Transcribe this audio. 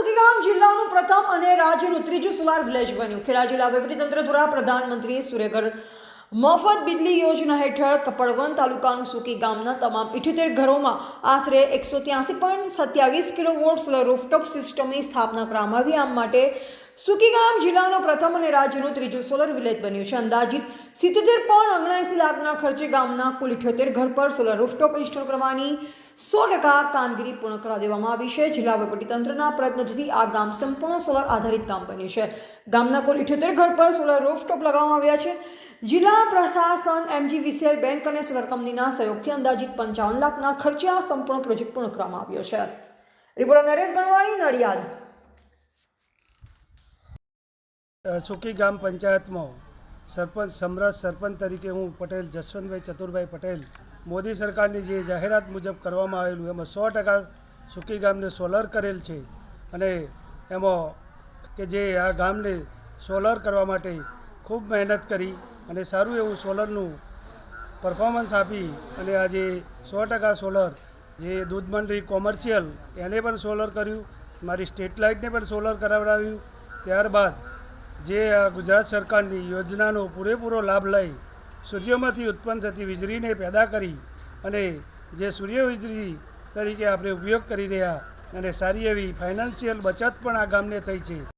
સુખીગામ જિલ્લાનું પ્રથમ અને રાજ્યનું ત્રીજું સોલાર વિલેજ બન્યું. ખેડા જિલ્લા વહીવટીતંત્ર દ્વારા પ્રધાનમંત્રી સુરેગર મફત બિજલી યોજના હેઠળ કપડવન તાલુકાનું સુકી ગામના તમામ ઇઠ્યોતેર ઘરોમાં આશરે એકસો ત્યાસી પોઈન્ટ સત્યાવીસ કિલોવોટ સોલર રૂફટોપ સિસ્ટમની સ્થાપના કરવામાં આવી. આમ માટે સુકીગામ જિલ્લાનો પ્રથમ અને રાજ્યનું ત્રીજું સોલર વિલેજ બન્યું છે. અંદાજિત સિત્તોતેર પોઈન્ટ ઓગણસી લાખના ખર્ચે ગામના કુલ ઇઠ્યોતેર ઘર પર સોલર રૂફટોપ ઇન્સ્ટોલ કરવાની સો ટકા કામગીરી પૂર્ણ કરાવી દેવામાં આવી છે. જિલ્લા વહીવટીતંત્રના પ્રયત્નોથી આ ગામ સંપૂર્ણ સોલર આધારિત ગામ બન્યું છે. ગામના કુલ ઇઠ્યોતેર ઘર પર સોલર રૂફટોપ લગાવવામાં આવ્યા છે. જિલ્લા પ્રશાસન એમજીવીસીએલ બેંક અને સોલર કંપનીના સહયોગથી અંદાજિત પંચાવન લાખના ખર્ચે આ સંપૂર્ણ પ્રોજેક્ટ પૂર્ણ કરવામાં આવ્યો છે. રિપોર્ટર નરેશ ગણવાણી, નડિયાદ. સુકી ગામ પંચાયતમાં સરપંચ સમરસ સરપંચ તરીકે હું પટેલ, જસવંતભાઈ ચતુરભાઈ પટેલ, મોદી સરકારની જે જાહેરાત મુજબ કરવામાં આવેલું એમાં સો ટકા સુકી ગામને સોલર કરેલ છે અને એમાં કે જે આ ગામને સોલર કરવા માટે ખૂબ મહેનત કરી અને સારું એવું સોલરનું પરફોર્મન્સ આપી અને આજે સો ટકા સોલર જે દૂધ મંડળી કોમર્શિયલ, એને પણ સોલર કર્યું, મારી સ્ટ્રીટ લાઇટને પણ સોલર કરાવડાવ્યું. ત્યારબાદ જે ગુજરાત સરકારની યોજનાનો પૂરેપૂરો લાભ લઈ સૂર્યમાંથી ઉત્પન્ન થતી વીજળીને પેદા કરી અને જે સૂર્ય વીજળી તરીકે આપણે ઉપયોગ કરી રહ્યા અને સારી એવી ફાઇનાન્શિયલ બચત પણ આ ગામને થઈ છે.